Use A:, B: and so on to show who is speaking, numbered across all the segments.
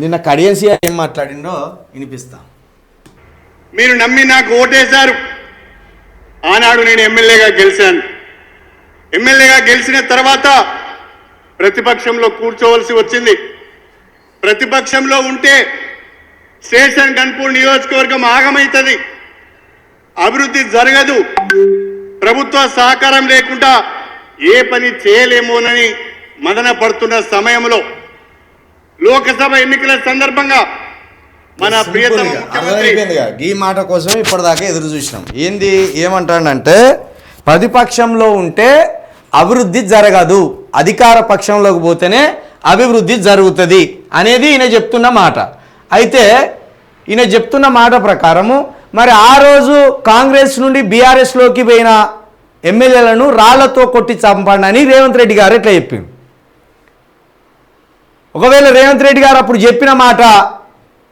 A: నిన్న కడియన్సీ ఏం మాట్లాడిండో వినిపిస్తా.
B: మీరు నమ్మి నాకు ఓటేశారు. ఆనాడు నేను ఎమ్మెల్యేగా గెలిచాను. ఎమ్మెల్యేగా గెలిచిన తర్వాత ప్రతిపక్షంలో కూర్చోవలసి వచ్చింది. ప్రతిపక్షంలో ఉంటే స్టేషన్ గన్పూర్ నియోజకవర్గం ఆగమవుతుంది అభివృద్ధి జరగదు. ప్రభుత్వ సహకారం లేకుండా ఏ పని చేయలేమోనని మదన పడుతున్న సమయంలో లోకసభ ఎన్నికల సందర్భంగా మన ప్రియతమ
A: ఈ మాట కోసం ఇప్పటిదాకా ఎదురు చూసినాం. ఏంది? ఏమంటాడంటే ప్రతిపక్షంలో ఉంటే అభివృద్ధి జరగదు. అధికార పక్షంలోకి పోతేనే అభివృద్ధి జరుగుతుంది అనేది ఈయన చెప్తున్న మాట. అయితే ఈయన చెప్తున్న మాట ప్రకారము మరి ఆ రోజు కాంగ్రెస్ నుండి బీఆర్ఎస్లోకి పోయిన ఎమ్మెల్యేలను రాళ్ళతో కొట్టి చంపండి అని రేవంత్ రెడ్డి గారు ఇట్లా చెప్పిండు? ఒకవేళ రేవంత్ రెడ్డి గారు అప్పుడు చెప్పిన మాట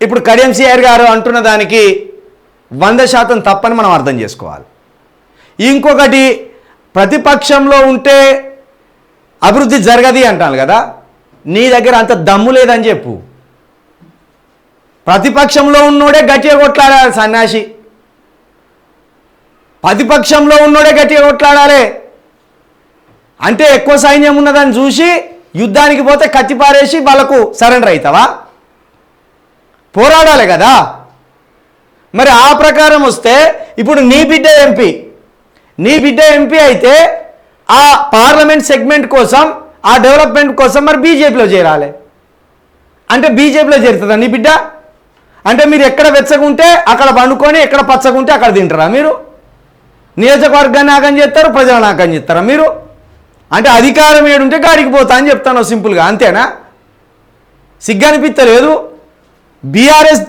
A: ఇప్పుడు కడియంసీఆర్ గారు అంటున్న దానికి వంద శాతం తప్పని మనం అర్థం చేసుకోవాలి. ఇంకొకటి ప్రతిపక్షంలో ఉంటే అభివృద్ధి జరగది అంటాను కదా నీ దగ్గర అంత దమ్ము లేదని చెప్పు. ప్రతిపక్షంలో ఉన్నోడే గట్టిగా కొట్లాడాలి సన్యాసి ప్రతిపక్షంలో ఉన్నోడే గట్టిగా కొట్లాడాలి. అంటే ఎక్కువ సైన్యం ఉన్నదని చూసి యుద్ధానికి పోతే కత్తి పారేసి వాళ్ళకు సరెండర్ అవుతావా పోరాడాలి కదా. మరి ఆ ప్రకారం వస్తే ఇప్పుడు నీ బిడ్డ ఎంపీ నీ బిడ్డ ఎంపీ అయితే ఆ పార్లమెంట్ సెగ్మెంట్ కోసం ఆ డెవలప్మెంట్ కోసం మరి బీజేపీలో చేరాలి. అంటే బీజేపీలో చేరుతుందా నీ బిడ్డ? అంటే మీరు ఎక్కడ వెచ్చగుంటే అక్కడ పండుకొని ఎక్కడ పచ్చగుంటే అక్కడ తింటారా మీరు? నియోజకవర్గాన్ని ఆగం చేస్తారు ప్రజలను ఆగం చేస్తారా మీరు? అంటే అధికారం ఏడుంటే గాడికి పోతా అని చెప్తాను సింపుల్గా అంతేనా? సిగ్గనిపిస్తలేదు. బీఆర్ఎస్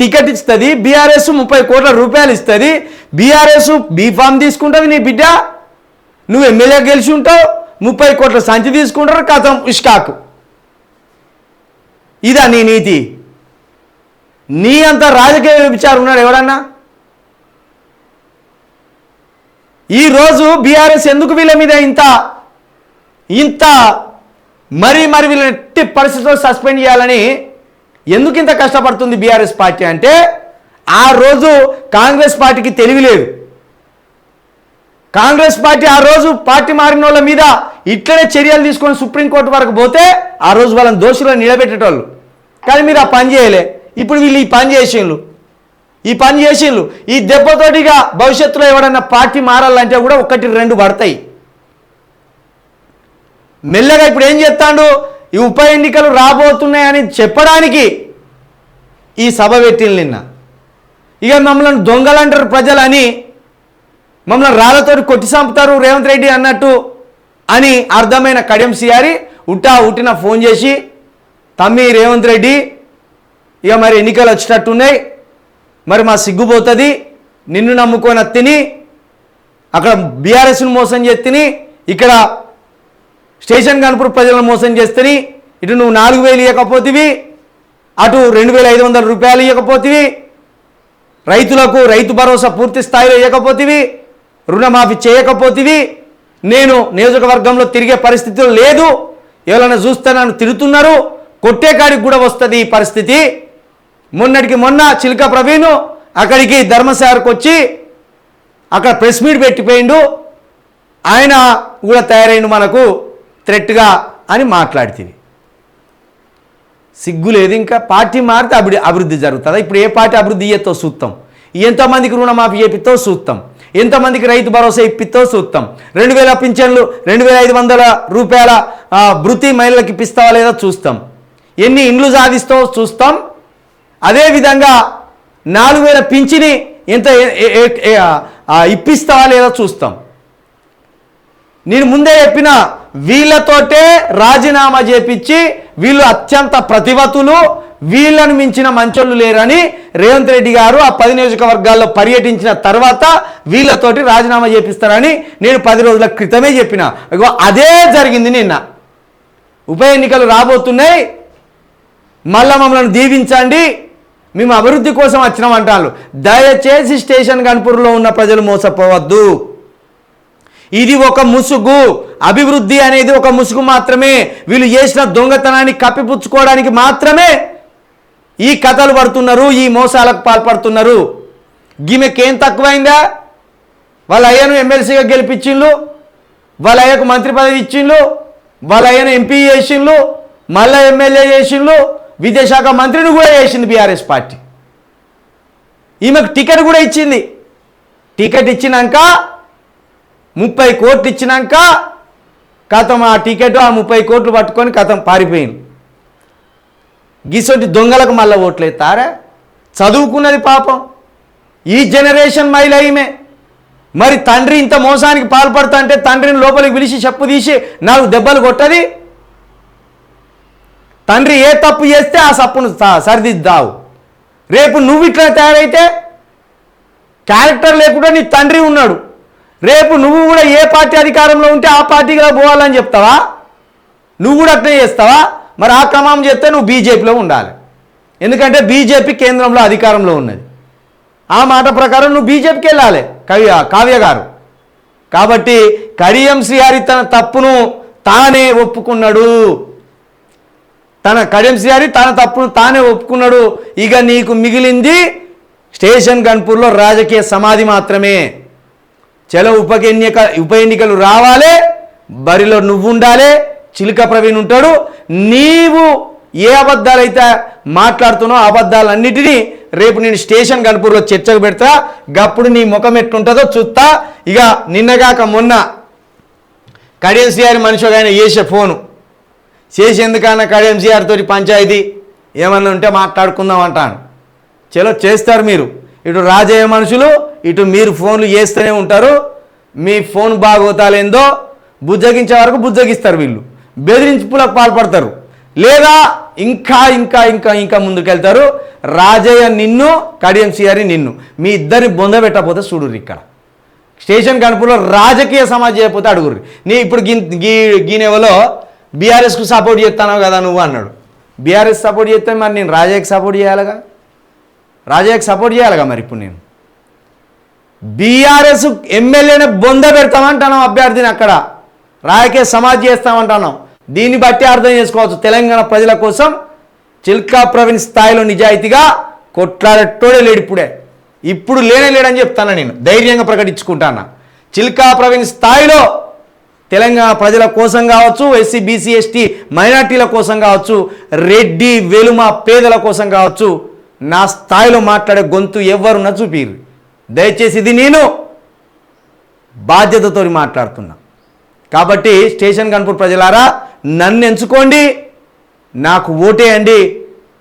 A: టికెట్ ఇస్తుంది బీఆర్ఎస్ ముప్పై కోట్ల రూపాయలు ఇస్తుంది బీఆర్ఎస్ బీఫామ్ తీసుకుంటుంది నీ బిడ్డ. నువ్వు ఎమ్మెల్యే గెలిచి ఉంటావు ముప్పై కోట్ల సంచి తీసుకుంటారు కథం ఇష్కాకు. ఇదా నీ నీతి. నీ అంత రాజకీయ విచారం ఉన్నాడు ఎవడన్నా? ఈరోజు బీఆర్ఎస్ ఎందుకు వీళ్ళ మీద ఇంత ఇంత మరీ మరి వీళ్ళని ఎట్టి పరిస్థితుల్లో సస్పెండ్ చేయాలని ఎందుకు ఇంత కష్టపడుతుంది బీఆర్ఎస్ పార్టీ అంటే ఆ రోజు కాంగ్రెస్ పార్టీకి తెలివి లేదు. కాంగ్రెస్ పార్టీ ఆ రోజు పార్టీ మారిన వాళ్ళ మీద ఇట్లనే చర్యలు తీసుకొని సుప్రీంకోర్టు వరకు పోతే ఆ రోజు వాళ్ళని దోషులను నిలబెట్టేటోళ్ళు. కానీ మీరు ఆ పని చేయలే. ఇప్పుడు వీళ్ళు ఈ పని చేసిండ్రు ఈ పని చేసిండ్రు ఈ దెబ్బతోటిగా భవిష్యత్తులో ఎవడన్నా పార్టీ మారాలంటే కూడా ఒకటి రెండు పడతాయి. మెల్లగా ఇప్పుడు ఏం చేస్తాడు? ఈ ఉప ఎన్నికలు రాబోతున్నాయని చెప్పడానికి ఈ సభ పెట్టింది నిన్న. ఇక మమ్మల్ని దొంగలంటారు ప్రజలని మమ్మల్ని రాళ్ళతో కొట్టి చంపుతారు రేవంత్ రెడ్డి అన్నట్టు అని అర్థమైన కడియం సియారి ఉట్టా ఉట్టిన ఫోన్ చేసి తమ్మి రేవంత్ రెడ్డి ఇక మరి ఎన్నికలు వచ్చేటట్టున్నాయి మరి మా సిగ్గుపోతుంది నిన్ను నమ్ముకొని తిని అక్కడ బీఆర్ఎస్ను మోసం చేతిని ఇక్కడ స్టేషన్ కనుపూర్ ప్రజలను మోసం చేస్తే ఇటు నువ్వు నాలుగు వేలు ఇవ్వకపోతివి అటు రెండు వేల ఐదు వందల రూపాయలు ఇవ్వకపోతివి రైతులకు రైతు భరోసా పూర్తి స్థాయిలో ఇవ్వకపోతేవి రుణమాఫీ చేయకపోతివి. నేను నియోజకవర్గంలో తిరిగే పరిస్థితిలో లేదు. ఎవరైనా చూస్తే నన్ను తిరుగుతున్నారు కొట్టే కాడికి కూడా వస్తుంది ఈ పరిస్థితి. మొన్నటికి మొన్న చిలుక ప్రవీణ్ అక్కడికి ధర్మశాలకు వచ్చి అక్కడ ప్రెస్ మీట్ పెట్టిపోయిండు. ఆయన కూడా తయారైండు మనకు. థ్రెట్గా అని మాట్లాడుతుంది. సిగ్గు లేదు ఇంకా. పార్టీ మారితే అభివృద్ధి అభివృద్ధి జరుగుతుందా. ఇప్పుడు ఏ పార్టీ అభివృద్ధి ఇయ్యతో చూస్తాం ఎంతమందికి రుణమాఫీ చేపితో చూస్తాం ఎంతమందికి రైతు భరోసా ఇప్పితో చూస్తాం రెండు వేల పింఛన్లు రెండు వేల ఐదు వందల రూపాయల ఆ, భృతి మహిళలకు ఇప్పిస్తావా లేదా చూస్తాం. ఎన్ని ఇండ్లు సాధిస్తావో చూస్తాం. అదేవిధంగా నాలుగు వేల పింఛని ఎంత ఇప్పిస్తావా లేదా చూస్తాం. నేను ముందే చెప్పిన వీళ్ళతోటే రాజీనామా చేపించి వీళ్ళు అత్యంత ప్రతిభతులు వీళ్ళను మించిన మంచోళ్ళు లేరని రేవంత్ రెడ్డి గారు ఆ పది నియోజకవర్గాల్లో పర్యటించిన తర్వాత వీళ్ళతోటి రాజీనామా చేపిస్తారని నేను పది రోజుల క్రితమే చెప్పిన. ఇగో అదే జరిగింది నిన్న. ఉప ఎన్నికలు రాబోతున్నాయి. మళ్ళా మమ్మల్ని దీవించండి. మేము అభివృద్ధి కోసం వచ్చినామంటాను దయచేసి స్టేషన్ గన్పూర్లో ఉన్న ప్రజలు మోసపోవద్దు. ఇది ఒక ముసుగు. అభివృద్ధి అనేది ఒక ముసుగు మాత్రమే. వీళ్ళు చేసిన దొంగతనాన్ని కప్పిపుచ్చుకోవడానికి మాత్రమే ఈ కథలు పడుతున్నారు ఈ మోసాలకు పాల్పడుతున్నారు. గీమెకేం తక్కువైందా? వాళ్ళ అయ్యను ఎమ్మెల్సీగా గెలిపించిండ్లు వాళ్ళ అయ్యకు మంత్రి పదవి ఇచ్చిండ్లు వాళ్ళ అయ్యను ఎంపీ చేసిండ్లు మళ్ళా ఎమ్మెల్యే చేసిండ్లు విద్యాశాఖ మంత్రిని కూడా చేసింది బీఆర్ఎస్ పార్టీ. ఈమెకు టికెట్ కూడా ఇచ్చింది. టికెట్ ఇచ్చినాక ముప్పై కోట్లు ఇచ్చినాక కథం ఆ టికెట్ ఆ ముప్పై కోట్లు పట్టుకొని కథం పారిపోయింది. గిసొంటి దొంగలకు మళ్ళీ ఓట్లేస్తారా చదువుకున్నది పాపం. ఈ జనరేషన్ మహిళ ఈమె. మరి తండ్రి ఇంత మోసానికి పాల్పడతా అంటే తండ్రిని లోపలికి పిలిచి చెప్పు తీసి నాలుగు దెబ్బలు కొట్టది? తండ్రి ఏ తప్పు చేస్తే ఆ తప్పును సరిదిద్దావు. రేపు నువ్వు ఇట్లా తయారైతే క్యారెక్టర్ లేకుండా నీ తండ్రి ఉన్నాడు. రేపు నువ్వు కూడా ఏ పార్టీ అధికారంలో ఉంటే ఆ పార్టీగా పోవాలని చెప్తావా? నువ్వు కూడా అట్లే చేస్తావా? మరి ఆ క్రమం చేస్తే నువ్వు బీజేపీలో ఉండాలి. ఎందుకంటే బీజేపీ కేంద్రంలో అధికారంలో ఉన్నది. ఆ మాట ప్రకారం నువ్వు బీజేపీకి వెళ్ళాలి కవి కావ్య గారు. కాబట్టి కడియం శ్రీహరి తన తప్పును తానే ఒప్పుకున్నాడు. తన కడియం శ్రీహరి తన తప్పును తానే ఒప్పుకున్నాడు. ఇక నీకు మిగిలింది స్టేషన్ గన్పూర్లో రాజకీయ సమాధి మాత్రమే. చలో ఉప ఎన్నిక ఉప ఎన్నికలు రావాలి బరిలో నువ్వు ఉండాలి చిలుక ప్రవీణ్ ఉంటాడు. నీవు ఏ అబద్ధాలైతే మాట్లాడుతున్నావు అబద్ధాలన్నిటినీ రేపు నేను స్టేషన్ కనుపూర్లో చర్చకు పెడతా. గప్పుడు నీ ముఖం ఎట్లుంటుందో చూస్తా. ఇక నిన్నగాక మొన్న కడియంసీఆర్ మనిషి ఒక ఆయన చేసే ఫోను. చేసేందుకన్నా కడియంసీఆర్ తోటి పంచాయతీ ఏమన్నా ఉంటే మాట్లాడుకుందాం అంటాను. చలో చేస్తారు మీరు. ఇటు రాజయ్య మనుషులు ఇటు మీరు ఫోన్లు చేస్తూనే ఉంటారు. మీ ఫోన్ బాగోతాలేందో బుజ్జగించే వరకు బుజ్జగిస్తారు వీళ్ళు. బెదిరింపులకు పాల్పడతారు. లేదా ఇంకా ఇంకా ఇంకా ఇంకా ముందుకెళ్తారు. రాజయ్య నిన్ను కడియంసీఆర్ నిన్ను. మీ ఇద్దరిని బొందబెట్టకపోతే చూడుర్రు ఇక్కడ. స్టేషన్ కనుపులో రాజకీయ సమాజం చేయకపోతే అడుగురు నీ ఇప్పుడు గీ గీ గీనెవలో బీఆర్ఎస్కు సపోర్ట్ చేస్తాను కదా నువ్వు అన్నాడు. బీఆర్ఎస్ సపోర్ట్ చేస్తే మరి నేను రాజయ్యకి సపోర్ట్ చేయాలిగా? రాజయ్యకి సపోర్ట్ చేయాలిగా మరి ఇప్పుడు నేను. బీఆర్ఎస్ ఎమ్మెల్యేని బొంద పెడతామంటున్నాం అభ్యర్థిని అక్కడ. రాజకీయ సమాజ్ చేస్తామంటున్నాం. దీన్ని బట్టి అర్థం చేసుకోవచ్చు తెలంగాణ ప్రజల కోసం చిల్కా ప్రవీణ్ స్థాయిలో నిజాయితీగా కొట్లాడేటోడే లేడు ఇప్పుడే. ఇప్పుడు లేనే లేడని చెప్తాను నేను. ధైర్యంగా ప్రకటించుకుంటాను. చిల్కా ప్రవీణ్ స్థాయిలో తెలంగాణ ప్రజల కోసం కావచ్చు ఎస్సీ బీసీ ఎస్టీ మైనార్టీల కోసం కావచ్చు రెడ్డి వెలుమ పేదల కోసం కావచ్చు నా స్థాయిలో మాట్లాడే గొంతు ఎవరున్నా చూపిరు. దయచేసి ఇది నేను బాధ్యతతో మాట్లాడుతున్నా. కాబట్టి స్టేషన్ కన్పూర్ ప్రజలారా నన్ను ఎంచుకోండి నాకు ఓటేయండి.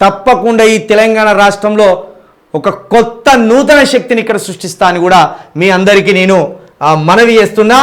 A: తప్పకుండా ఈ తెలంగాణ రాష్ట్రంలో ఒక కొత్త నూతన శక్తిని ఇక్కడ సృష్టిస్తా అని కూడా మీ అందరికీ నేను మనవి చేస్తున్నా.